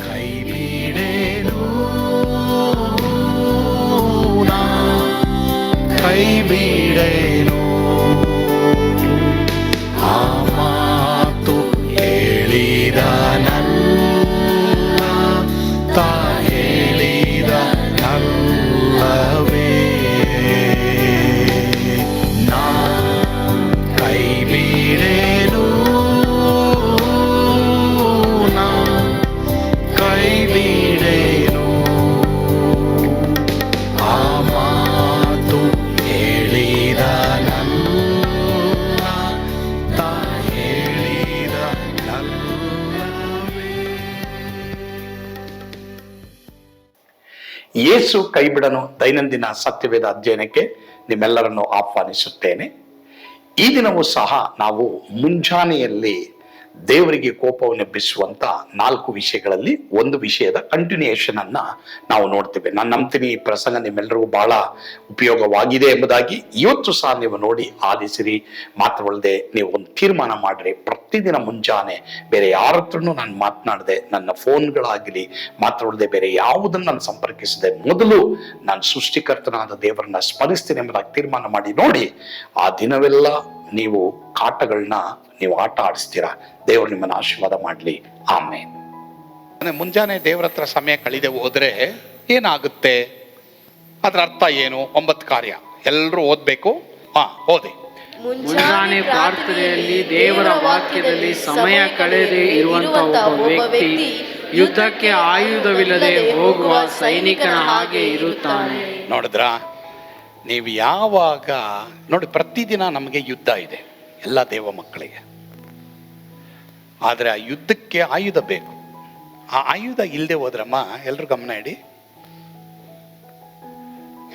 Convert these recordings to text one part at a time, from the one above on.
കൈവിടേനോ കൈവിടേനോ ಯೇಸು ಕೈಬಿಡನು ದೈನಂದಿನ ಸತ್ಯವೇದ ಅಧ್ಯಯನಕ್ಕೆ ನಿಮ್ಮೆಲ್ಲರನ್ನು ಆಹ್ವಾನಿಸುತ್ತೇನೆ. ಈ ದಿನವೂ ಸಹ ನಾವು ಮುಂಜಾನೆಯಲ್ಲಿ ದೇವರಿಗೆ ಕೋಪವನ್ನು ಎಬ್ಬಿಸುವಂತ ನಾಲ್ಕು ವಿಷಯಗಳಲ್ಲಿ ಒಂದು ವಿಷಯದ ಕಂಟಿನ್ಯೂಯೇಷನ್ ಅನ್ನ ನಾವು ನೋಡ್ತೇವೆ. ನಾನು ನಂಬ್ತೀನಿ, ಈ ಪ್ರಸಂಗ ನಿಮ್ಮೆಲ್ಲರಿಗೂ ಬಹಳ ಉಪಯೋಗವಾಗಿದೆ ಎಂಬುದಾಗಿ ಇವತ್ತು ಸಹ ನೀವು ನೋಡಿ ಆಲಿಸಿರಿ. ಮಾತ್ರವಲ್ಲದೆ ನೀವು ಒಂದು ತೀರ್ಮಾನ ಮಾಡ್ರಿ. ಪ್ರತಿದಿನ ಮುಂಜಾನೆ ಬೇರೆ ಯಾರ ಹತ್ರನೂ ನಾನು ಮಾತನಾಡದೆ, ನನ್ನ ಫೋನ್ಗಳಾಗಲಿ, ಮಾತ್ರವಲ್ಲದೆ ಬೇರೆ ಯಾವುದನ್ನು ನಾನು ಸಂಪರ್ಕಿಸದೆ, ಮೊದಲು ನಾನು ಸೃಷ್ಟಿಕರ್ತನಾದ ದೇವರನ್ನ ಸ್ಮರಿಸ್ತೀನಿ ಎಂಬುದಾಗಿ ತೀರ್ಮಾನ ಮಾಡಿ ನೋಡಿ. ಆ ದಿನವೆಲ್ಲ ನೀವು ಕಾಟಗಳನ್ನ ನೀವು ಆಟ ಆಡಿಸ್ತೀರಾ? ದೇವರು ನಿಮ್ಮನ್ನು ಆಶೀರ್ವಾದ ಮಾಡಲಿ. ಆಮೇಲೆ ಮುಂಜಾನೆ ದೇವರ ಹತ್ರ ಸಮಯ ಕಳೆದೆ ಹೋದರೆ ಏನಾಗುತ್ತೆ? ಅದರ ಅರ್ಥ ಏನು? ಒಂಬತ್ತು ಕಾರ್ಯ. ಎಲ್ಲರೂ ಓದಬೇಕು? ಹಾ ಓದಿ. ಮುಂಜಾನೆ ಪ್ರಾರ್ಥನೆಯಲ್ಲಿ ದೇವರ ವಾಕ್ಯದಲ್ಲಿ ಸಮಯ ಕಳೆದೇ ಇರುವಂತಹ ಒಬ್ಬ ವ್ಯಕ್ತಿ ಯುದ್ಧಕ್ಕೆ ಆಯುಧವಿಲ್ಲದೆ ಹೋಗುವ ಸೈನಿಕನ ಹಾಗೆ ಇರುತ್ತಾನೆ. ನೋಡಿದ್ರಾ? ನೀವು ಯಾವಾಗ ನೋಡಿ ಪ್ರತಿದಿನ ನಮಗೆ ಯುದ್ಧ ಇದೆ. ಎಲ್ಲ ದೇವ ಮಕ್ಕಳಿಗೆ. ಆದರೆ ಆ ಯುದ್ಧಕ್ಕೆ ಆಯುಧ ಬೇಕು. ಆ ಆಯುಧ ಇಲ್ಲದೆ ಹೋದ್ರಮ್ಮ ಎಲ್ಲರೂ ಗಮನ ಇಡಿ.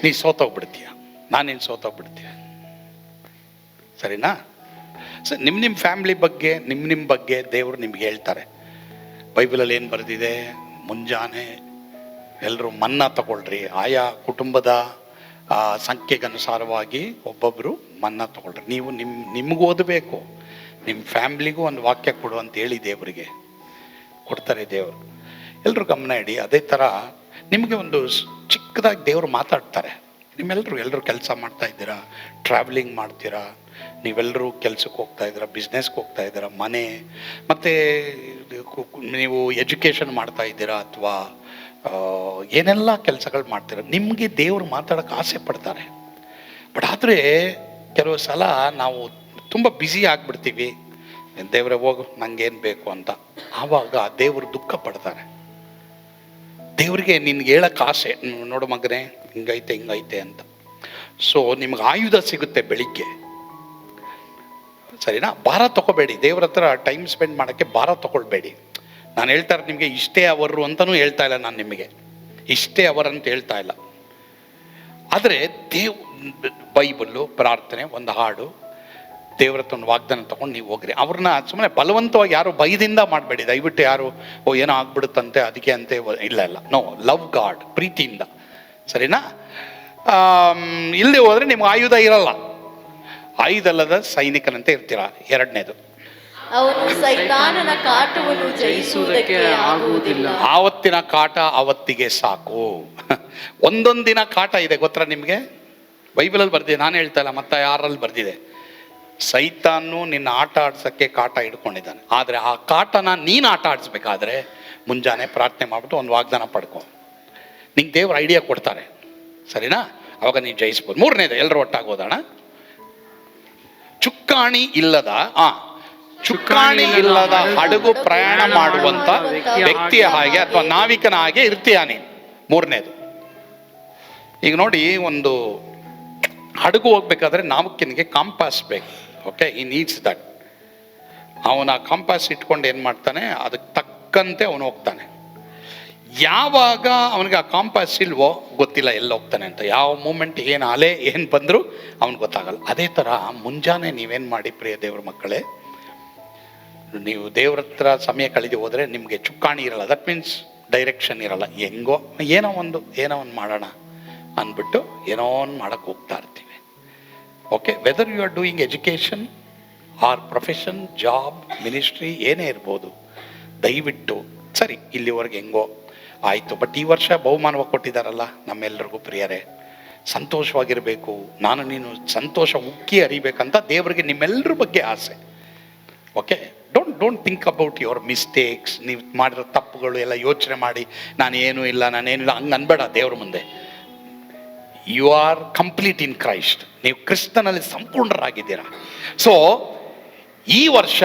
ನೀ ಸೋತೋಗ್ಬಿಡ್ತೀಯ? ನಾನೇನು ಸೋತೋಗ್ಬಿಡ್ತೀಯ? ಸರಿನಾ? ಸರ್ ನಿಮ್ಮ ನಿಮ್ಮ ಫ್ಯಾಮಿಲಿ ಬಗ್ಗೆ ನಿಮ್ಮ ನಿಮ್ಮ ಬಗ್ಗೆ ದೇವರು ನಿಮ್ಗೆ ಹೇಳ್ತಾರೆ. ಬೈಬಲಲ್ಲಿ ಏನು ಬರೆದಿದೆ? ಮುಂಜಾನೆ ಎಲ್ಲರೂ ಮನ್ನ ತಗೊಳ್ರಿ. ಆಯಾ ಕುಟುಂಬದ ಆ, ಸಂಖ್ಯೆಗನುಸಾರವಾಗಿ ಒಬ್ಬೊಬ್ಬರು ಮನ್ನ ತಗೊಳ್ರಿ. ನೀವು ನಿಮ್ಮ ನಿಮ್ಗೆ ಓದಬೇಕು. ನಿಮ್ಮ ಫ್ಯಾಮ್ಲಿಗೂ ಒಂದು ವಾಕ್ಯ ಕೊಡು ಅಂತ ಹೇಳಿ ದೇವರಿಗೆ. ಕೊಡ್ತಾರೆ ದೇವರು. ಎಲ್ಲರೂ ಗಮನ ಇಡಿ. ಅದೇ ಥರ ನಿಮಗೆ ಒಂದು ಚಿಕ್ಕದಾಗಿ ದೇವರು ಮಾತಾಡ್ತಾರೆ. ನಿಮ್ಮೆಲ್ಲರೂ ಎಲ್ಲರೂ ಕೆಲಸ ಮಾಡ್ತಾ ಇದ್ದೀರಾ? ಟ್ರಾವೆಲಿಂಗ್ ಮಾಡ್ತೀರಾ? ನೀವೆಲ್ಲರೂ ಕೆಲ್ಸಕ್ಕೆ ಹೋಗ್ತಾ ಇದ್ದೀರಾ? ಬಿಸ್ನೆಸ್ಗೆ ಹೋಗ್ತಾ ಇದ್ದೀರಾ? ಮನೆ? ಮತ್ತು ನೀವು ಎಜುಕೇಷನ್ ಮಾಡ್ತಾ ಇದ್ದೀರಾ ಅಥವಾ ಏನೆಲ್ಲ ಕೆಲಸಗಳು ಮಾಡ್ತೀರ, ನಿಮಗೆ ದೇವರು ಮಾತಾಡೋಕೆ ಆಸೆ ಪಡ್ತಾರೆ. ಬಟ್ ಆದರೆ, ಕೆಲವು ಸಲ ನಾವು ತುಂಬ ಬ್ಯುಸಿ ಆಗಿಬಿಡ್ತೀವಿ. ದೇವರೇ ಹೋಗು, ನಂಗೇನು ಬೇಕು ಅಂತ. ಆವಾಗ ದೇವರು ದುಃಖ ಪಡ್ತಾರೆ. ದೇವರಿಗೆ ನಿನ್ಗೆ ಹೇಳಕ್ಕೆ ಆಸೆ ನೋಡು ಮಗನೇ, ಹಿಂಗೈತೆ ಹಿಂಗೈತೆ ಅಂತ. ಸೊ ನಿಮ್ಗೆ ಆಯುಧ ಸಿಗುತ್ತೆ ಬೆಳಿಗ್ಗೆ. ಸರಿನಾ? ಭಾರ ತಗೋಬೇಡಿ ದೇವ್ರ ಹತ್ರ ಟೈಮ್ ಸ್ಪೆಂಡ್ ಮಾಡೋಕ್ಕೆ ಭಾರ ತಗೊಳ್ಬೇಡಿ ನಾನು ಹೇಳ್ತಾ ಇರೋದು ನಿಮಗೆ ಇಷ್ಟೇ ಅವರು ಅಂತಲೂ ಹೇಳ್ತಾ ಇಲ್ಲ ನಾನು ನಿಮಗೆ. ಇಷ್ಟೇ ಅವರಂತ ಹೇಳ್ತಾ ಇಲ್ಲ. ಆದರೆ ದೇವ್ ಬೈಬಲ್ಲು, ಪ್ರಾರ್ಥನೆ, ಒಂದು ಹಾಡು, ದೇವ್ರ ವಾಗ್ದಾನ ತಗೊಂಡು ನೀವು ಹೋಗ್ರಿ. ಅವ್ರನ್ನ ಸುಮ್ಮನೆ ಬಲವಂತವಾಗಿ ಯಾರು ಭಯದಿಂದ ಮಾಡಬೇಡಿ. ದಯವಿಟ್ಟು ಯಾರು, ಓ, ಏನೋ ಆಗ್ಬಿಡುತ್ತಂತೆ, ಅದಕ್ಕೆ ಅಂತೆ ಇಲ್ಲ ಇಲ್ಲ. ನೋ, ಲವ್ ಗಾಡ್, ಪ್ರೀತಿಯಿಂದ. ಸರಿನಾ? ಇಲ್ಲಿ ಇಲ್ಲದೆ ಹೋದರೆ ನಿಮ್ಗೆ ಆಯುಧ ಇರಲ್ಲ. ಆಯುಧ ಅಲ್ಲದ ಸೈನಿಕನಂತೆ ಇರ್ತೀರ. ಎರಡನೇದು. ಅವನು ಸೈತಾನನ ಕಾಟವನ್ನು ಜಯಿಸುವುದಕ್ಕೆ ಆಗುವುದಿಲ್ಲ. ಆವತ್ತಿನ ಕಾಟ ಅವತ್ತಿಗೆ ಸಾಕು. ಒಂದೊಂದಿನ ಕಾಟ ಇದೆ, ಗೊತ್ತಾ ನಿಮಗೆ? ಬೈಬಲಲ್ಲಿ ಬರ್ದಿದೆ, ನಾನು ಹೇಳ್ತಾ ಇಲ್ಲ, ಮತ್ತೆ ಯಾರಲ್ಲಿ ಬರ್ದಿದೆ? ಸೈತಾನು ನಿನ್ನ ಆಟ ಆಡ್ಸೋಕ್ಕೆ ಕಾಟ ಇಟ್ಕೊಂಡಿದ್ದಾನೆ ಆದರೆ ಆ ಕಾಟನ ನೀನು ಆಟ ಆಡಿಸ್ಬೇಕಾದ್ರೆ ಮುಂಜಾನೆ ಪ್ರಾರ್ಥನೆ ಮಾಡ್ಬಿಟ್ಟು ಒಂದು ವಾಗ್ದಾನ ಪಡ್ಕೊ. ನಿಂಗೆ ದೇವ್ರ ಐಡಿಯಾ ಕೊಡ್ತಾರೆ. ಸರಿನಾ? ಅವಾಗ ನೀನು ಜಯಿಸ್ಬೋದು. ಮೂರನೇದು ಎಲ್ಲರೂ ಒಟ್ಟಾಗೋದಣ ಚುಕ್ಕಾಣಿ ಇಲ್ಲದ, ಆ ಚುಕ್ಕಾಣಿ ಇಲ್ಲದ ಹಡಗು ಪ್ರಯಾಣ ಮಾಡುವಂತ ವ್ಯಕ್ತಿಯ ಹಾಗೆ ಅಥವಾ ನಾವಿಕನ ಹಾಗೆ ಇರ್ತೀಯಾನೆ ಮೂರನೇದು. ಈಗ ನೋಡಿ, ಒಂದು ಹಡಗು ಹೋಗ್ಬೇಕಾದ್ರೆ ನಾವಿಕನಿಗೆ ಕಾಂಪಾಸ್ ಬೇಕು. ಓಕೆ ಈ ನೀಡ್ಸ್ ದಟ್ ಅವನ ಕಾಂಪಾಸ್ ಇಟ್ಕೊಂಡು ಏನು ಮಾಡ್ತಾನೆ? ಅದಕ್ಕೆ ತಕ್ಕಂತೆ ಅವನು ಹೋಗ್ತಾನೆ. ಯಾವಾಗ ಅವನಿಗೆ ಆ ಕಾಂಪಾಸ್ ಇಲ್ವೋ ಗೊತ್ತಿಲ್ಲ ಎಲ್ಲಿ ಹೋಗ್ತಾನೆ ಅಂತ. ಯಾವ ಮೂಮೆಂಟ್ ಏನು ಅಲೆ ಏನು ಬಂದರೂ ಅವ್ನಿಗೆ ಗೊತ್ತಾಗಲ್ಲ. ಅದೇ ಥರ ಮುಂಜಾನೆ ನೀವೇನು ಮಾಡಿ ಪ್ರಿಯ ದೇವ್ರ ಮಕ್ಕಳೇ? ನೀವು ದೇವ್ರ ಹತ್ರ ಸಮಯ ಕಳೆದು ಹೋದರೆ ನಿಮಗೆ ಚುಕ್ಕಾಣಿ ಇರಲ್ಲ. ದಟ್ ಮೀನ್ಸ್ ಡೈರೆಕ್ಷನ್ ಇರಲ್ಲ. ಹೆಂಗೋ ಏನೋ ಒಂದು ಏನೋ ಒಂದು ಮಾಡೋಣ ಅಂದ್ಬಿಟ್ಟು ಏನೋ ಒಂದು ಮಾಡೋಕ್ಕೆ ಹೋಗ್ತಾ ಇರ್ತೀವಿ. Okay whether you are doing education or profession job ministry ಏನೇ ಇರ್ಬೋದು, ದಯವಿಟ್ಟು, ಸರಿ, ಇಲ್ಲಿವರೆಗೆ ಹೆಂಗೋ ಆಯಿತು. ಬಟ್ ಈ ವರ್ಷ ಬಹುಮಾನವ ಕೊಟ್ಟಿದ್ದಾರಲ್ಲ ನಮ್ಮೆಲ್ಲರಿಗೂ ಪ್ರಿಯರೇ, ಸಂತೋಷವಾಗಿರಬೇಕು. ನಾನು ನೀನು ಸಂತೋಷ ಉಕ್ಕಿ ಅರಿಬೇಕಂತ ದೇವರಿಗೆ ನಿಮ್ಮೆಲ್ಲರ ಬಗ್ಗೆ ಆಸೆ. Okay don't think about your mistakes ನೀವು ಮಾಡಿರೋ ತಪ್ಪುಗಳು ಎಲ್ಲ ಯೋಚನೆ ಮಾಡಿ, ನಾನು ಏನೂ ಇಲ್ಲ ನಾನೇನಿಲ್ಲ ಹಂಗೆ ಅನ್ಬೇಡ ದೇವ್ರ ಮುಂದೆ. You are complete in Christ ನೀವು ಕ್ರಿಸ್ತನಲ್ಲಿ ಸಂಪೂರ್ಣರಾಗಿದ್ದೀರಾ. ಸೊ ಈ ವರ್ಷ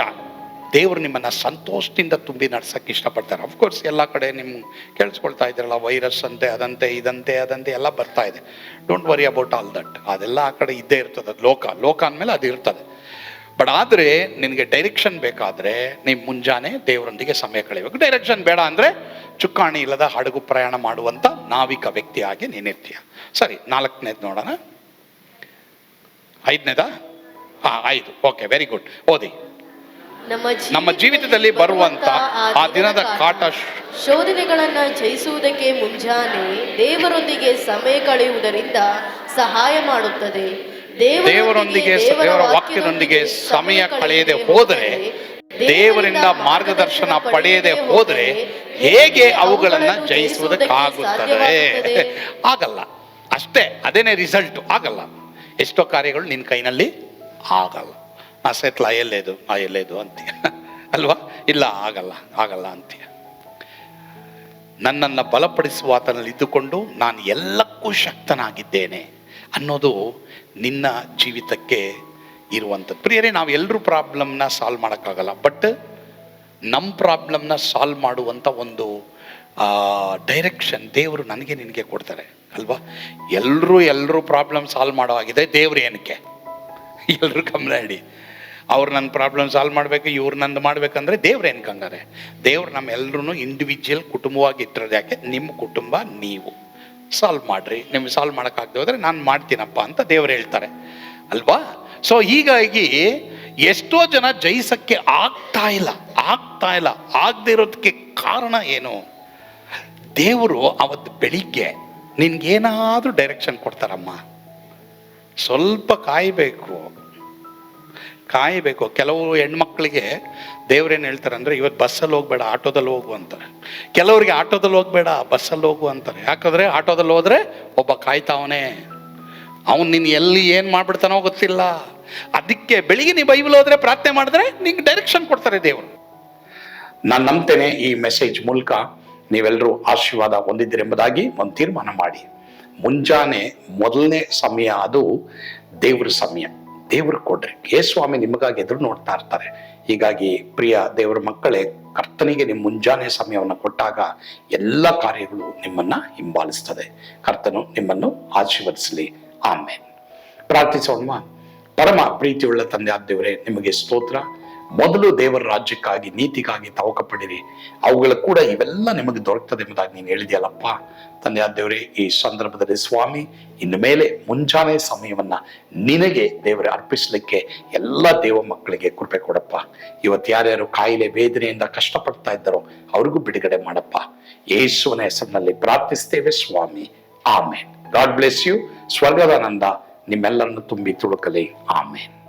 ದೇವರು ನಿಮ್ಮನ್ನು ಸಂತೋಷದಿಂದ ತುಂಬಿ ನಡ್ಸೋಕ್ಕೆ ಇಷ್ಟಪಡ್ತಾರೆ. ಅಫ್ಕೋರ್ಸ್ ಎಲ್ಲ ಕಡೆ ನಿಮ್ಮ ಕೇಳಿಸ್ಕೊಳ್ತಾ ಇದ್ದೀರಲ್ಲ ವೈರಸ್ ಅಂತೆ, ಅದಂತೆ, ಇದಂತೆ, ಅದಂತೆ ಎಲ್ಲ ಬರ್ತಾ ಇದೆ. Don't worry about all that ಅದೆಲ್ಲ ಆ ಕಡೆ ಇದ್ದೇ ಇರ್ತದೆ. ಲೋಕ ಲೋಕ ಅಂದಮೇಲೆ ಅದು ಇರ್ತದೆ. ಬಟ್ ಆದರೆ ನಿನಗೆ ಡೈರೆಕ್ಷನ್ ಬೇಕಾದರೆ ನೀವು ಮುಂಜಾನೆ ದೇವರೊಂದಿಗೆ ಸಮಯ ಕಳೆಯಬೇಕು. ಡೈರೆಕ್ಷನ್ ಬೇಡ ಅಂದರೆ ಚುಕ್ಕಾಣಿ ಇಲ್ಲದ ಹಡಗು ಪ್ರಯಾಣ ಮಾಡುವಂಥ ನಾವಿಕ ವ್ಯಕ್ತಿಯಾಗಿ ನೀನಿರ್ತೀಯ ಸರಿ ನಾಲ್ಕನೇದು ನೋಡೋಣ. ಐದನೇದ? ಹಾಂ ಐದು. ಓಕೆ ವೆರಿ ಗುಡ್ ಓದಿ. ನಮ್ಮ ನಮ್ಮ ಜೀವಿತದಲ್ಲಿ ಬರುವಂತ ಆ ದಿನದ ಕಾಟ ಶೋಧನೆಗಳನ್ನ ಜಯಿಸುವುದಕ್ಕೆ ಮುಂಜಾನೆ ದೇವರೊಂದಿಗೆ ಸಮಯ ಕಳೆಯುವುದರಿಂದ ಸಹಾಯ ಮಾಡುತ್ತದೆ. ದೇವರೊಂದಿಗೆ ದೇವರ ವಾಕ್ಯದೊಂದಿಗೆ ಸಮಯ ಕಳೆಯದೆ ಹೋದರೆ ದೇವರಿಂದ ಮಾರ್ಗದರ್ಶನ ಪಡೆಯದೆ ಹೋದರೆ ಹೇಗೆ ಅವುಗಳನ್ನ ಜಯಿಸುವುದಕ್ಕಾಗುತ್ತದೆ ಆಗಲ್ಲ. ಅಷ್ಟೇ ಅದೇನೇ ರಿಸಲ್ಟ್ ಆಗಲ್ಲ. ಎಷ್ಟೋ ಕಾರ್ಯಗಳು ನಿನ್ನ ಕೈನಲ್ಲಿ ಆಗಲ್ಲ. ನಾ ಸೆತ್ಲ ಎಲ್ಲೇದು ಆ ಎಲ್ಲೇದು ಅಂತೀಯ. ಅಲ್ವಾ? ಇಲ್ಲ ಆಗಲ್ಲ ಆಗಲ್ಲ ಅಂತೀಯ. ನನ್ನನ್ನು ಬಲಪಡಿಸುವ ಆತನಲ್ಲಿ ಇದ್ದುಕೊಂಡು ನಾನು ಎಲ್ಲಕ್ಕೂ ಶಕ್ತನಾಗಿದ್ದೇನೆ ಅನ್ನೋದು ನಿನ್ನ ಜೀವಿತಕ್ಕೆ ಇರುವಂಥದ್ದು. ಪ್ರಿಯರೇ, ನಾವು ಎಲ್ಲರೂ ಪ್ರಾಬ್ಲಮ್ನ ಸಾಲ್ವ್ ಮಾಡೋಕ್ಕಾಗಲ್ಲ ಬಟ್ ನಮ್ಮ ಪ್ರಾಬ್ಲಮ್ನ ಸಾಲ್ವ್ ಮಾಡುವಂಥ ಒಂದು ಡೈರೆಕ್ಷನ್ ದೇವರು ನನಗೆ ನಿನಗೆ ಕೊಡ್ತಾರೆ, ಅಲ್ವಾ? ಎಲ್ಲರೂ ಎಲ್ಲರೂ ಪ್ರಾಬ್ಲಮ್ ಸಾಲ್ವ್ ಮಾಡೋ ಆಗಿದೆ ದೇವ್ರು ಏನಕ್ಕೆ? ಎಲ್ಲರೂ ಗಮನ ಹಿಡಿ ಅವ್ರು ನನ್ನ ಪ್ರಾಬ್ಲಮ್ ಸಾಲ್ವ್ ಮಾಡಬೇಕು, ಇವ್ರು ನಂದು ಮಾಡ್ಬೇಕಂದ್ರೆ ದೇವ್ರು ಏನಕ್ಕೆ ಹಂಗಾರೆ ದೇವ್ರು ನಮ್ಮೆಲ್ಲರೂ ಇಂಡಿವಿಜುವಲ್ ಕುಟುಂಬವಾಗಿ ಇಟ್ಟಿರೋದು ಯಾಕೆ? ನಿಮ್ಮ ಕುಟುಂಬ ನೀವು. ಸಾಲ್ವ್ ಮಾಡ್ರಿ, ನಿಮ್ಗೆ ಸಾಲ್ವ್ ಮಾಡೋಕ್ಕಾಗದೆ ಹೋದರೆ ನಾನು ಮಾಡ್ತೀನಪ್ಪ ಅಂತ ದೇವರು ಹೇಳ್ತಾರೆ. ಅಲ್ವಾ? ಸೊ ಹೀಗಾಗಿ ಎಷ್ಟೋ ಜನ ಜಯಿಸಕ್ಕೆ ಆಗ್ತಾ ಇಲ್ಲ ಆಗ್ತಾ ಇಲ್ಲ, ಆಗದೆ ಇರೋದಕ್ಕೆ ಕಾರಣ ಏನು? ದೇವರು ಅವತ್ತು ಬೆಳಿಗ್ಗೆ ನಿನ್ಗೇನಾದರೂ ಡೈರೆಕ್ಷನ್ ಕೊಡ್ತಾರಮ್ಮ. ಸ್ವಲ್ಪ ಕಾಯಬೇಕು. ಕಾಯಬೇಕು. ಕೆಲವು ಹೆಣ್ಮಕ್ಳಿಗೆ ದೇವ್ರೇನು ಹೇಳ್ತಾರೆ ಅಂದರೆ ಇವತ್ತು ಬಸ್ಸಲ್ಲಿ ಹೋಗ್ಬೇಡ, ಆಟೋದಲ್ಲಿ ಹೋಗು ಅಂತಾರೆ. ಕೆಲವರಿಗೆ ಆಟೋದಲ್ಲಿ ಹೋಗ್ಬೇಡ, ಬಸ್ಸಲ್ಲಿ ಹೋಗು ಅಂತಾರೆ. ಯಾಕಂದರೆ ಆಟೋದಲ್ಲಿ ಹೋದರೆ ಒಬ್ಬ ಕಾಯ್ತಾವನೆ. ಅವನು ನೀನು ಎಲ್ಲಿ ಏನು ಮಾಡ್ಬಿಡ್ತಾನೋ ಗೊತ್ತಿಲ್ಲ. ಅದಕ್ಕೆ ಬೆಳಿಗ್ಗೆ ನೀ ಬೈಬಲ್ ಹೋದರೆ ಪ್ರಾರ್ಥನೆ ಮಾಡಿದ್ರೆ ನಿಂಗೆ ಡೈರೆಕ್ಷನ್ ಕೊಡ್ತಾರೆ ದೇವರು. ನಾನು ನಂಬ್ತೇನೆ ಈ ಮೆಸೇಜ್ ಮೂಲಕ ನೀವೆಲ್ಲರೂ ಆಶೀರ್ವಾದ ಹೊಂದಿದ್ದೀರೆಂಬುದಾಗಿ ಒಂದು ತೀರ್ಮಾನ ಮಾಡಿ. ಮುಂಜಾನೆ ಮೊದಲನೇ ಸಮಯ ಅದು ದೇವ್ರ ಸಮಯ. ದೇವ್ರು ಕೊಡ್ರಿ. ಯೇಸ್ವಾಮಿ ಸ್ವಾಮಿ ನಿಮಗಾಗಿ ಎದುರು ನೋಡ್ತಾ ಇರ್ತಾರೆ. ಹೀಗಾಗಿ ಪ್ರಿಯ ದೇವರ ಮಕ್ಕಳೇ, ಕರ್ತನಿಗೆ ನಿಮ್ಮ ಮುಂಜಾನೆ ಸಮಯವನ್ನು ಕೊಟ್ಟಾಗ ಎಲ್ಲ ಕಾರ್ಯಗಳು ನಿಮ್ಮನ್ನ ಹಿಂಬಾಲಿಸ್ತದೆ. ಕರ್ತನು ನಿಮ್ಮನ್ನು ಆಶೀರ್ವದಿಸಲಿ. ಆಮೇಲೆ ಪ್ರಾರ್ಥಿಸೋಣ ಪರಮ ಪ್ರೀತಿಯುಳ್ಳ ತಂದೆ ಆದ ದೇವರೇ, ನಿಮಗೆ ಸ್ತೋತ್ರ. ಮೊದಲು ದೇವರ ರಾಜ್ಯಕ್ಕಾಗಿ, ನೀತಿಗಾಗಿ ತವಕ ಪಡಿರಿ ಅವುಗಳ ಕೂಡ ಇವೆಲ್ಲ ನಿಮಗೆ ದೊರಕ್ತದೆ ಎಂಬುದಾಗಿ ನೀನು ಹೇಳಿದೆಯಲ್ಲಪ್ಪ. ದೇವರೇ, ಈ ಸಂದರ್ಭದಲ್ಲಿ ಸ್ವಾಮಿ, ಇನ್ನು ಮೇಲೆ ಮುಂಜಾನೆ ಸಮಯವನ್ನ ನಿನಗೆ ದೇವರೇ ಅರ್ಪಿಸಲಿಕ್ಕೆ ಎಲ್ಲ ದೇವ ಮಕ್ಕಳಿಗೆ ಕೃಪೆ ಕೊಡಪ್ಪ. ಇವತ್ತು ಯಾರ್ಯಾರು ಕಾಯಿಲೆ, ವೇದನೆಯಿಂದ ಕಷ್ಟಪಡ್ತಾ ಇದ್ದಾರೋ ಅವ್ರಿಗೂ ಬಿಡುಗಡೆ ಮಾಡಪ್ಪ. ಯೇಸುವನ ಹೆಸರಿನಲ್ಲಿ ಪ್ರಾರ್ಥಿಸ್ತೇವೆ ಸ್ವಾಮಿ. ಆಮೇನ್. God bless you. ಸ್ವರ್ಗದಾನಂದ ನಿಮ್ಮೆಲ್ಲರನ್ನು ತುಂಬಿ ತುಳುಕಲಿ. ಆಮೇನ್.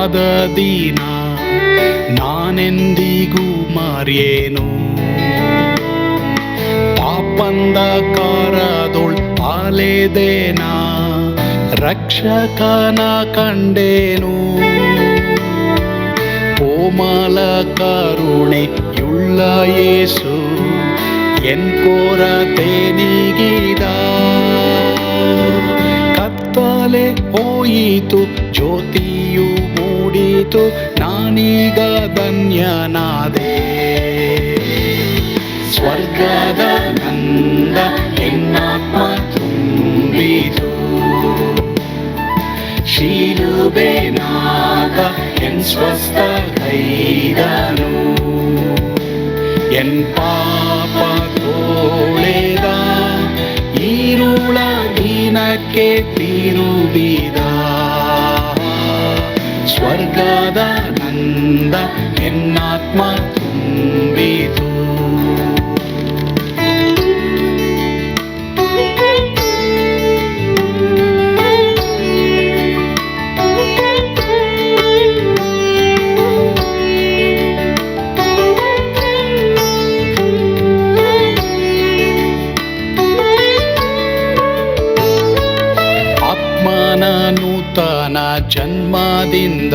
ಅದ್ಭುತವಾದ ದಿನ ನಾನೆಂದಿಗೂ ಮರೆಯೇನು? ಪಾಪಂದ ಕಾರದೊಳ್ ಪಾಲೆದೇನ, ರಕ್ಷಕನ ಕಂಡೇನು? ಕೋಮಲ ಕರುಣೆಯುಳ್ಳ ಯೇಸು ಎನ್ ಕೊರತೆ ನೀಗಿದ ಕತ್ತಲೆ ಹೋಯಿತು ಜ್ಯೋತಿಯು ಮೂಡಿತು ನಾನೀಗ ಧನ್ಯನಾದೆ ಸ್ವರ್ಗದ ನಂದ ಎನ್ನಾತ್ಮ ತುಂಬಿತು ಶಿಲುಬೆನಾಗ ಎನ್ ಸ್ವಸ್ಥ ಕೈದನು ಎನ್ ಪಾಪ ತೋಳೆದ ಈರುಳ ದಿನಕ್ಕೆ ತಿರುಗಿದ ಸ್ವರ್ಗದ ನಂದ ಎನ್ನಾತ್ಮ ತುಂಬಿತು. ಆತ್ಮನ ನೂತನ ಜನ್ಮದಿಂದ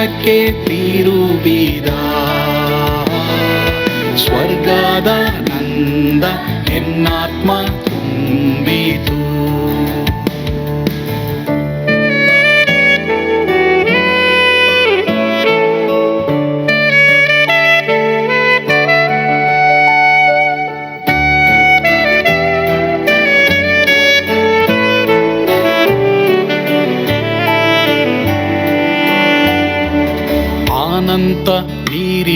ദിനಕ್ಕೆ ತಿರುಬಿದ ಸ್ವರ್ಗದ ನಂದ ಎನ್ನಾತ್ಮ ತುಂಬಿತು.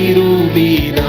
ತಿರುಬಿದ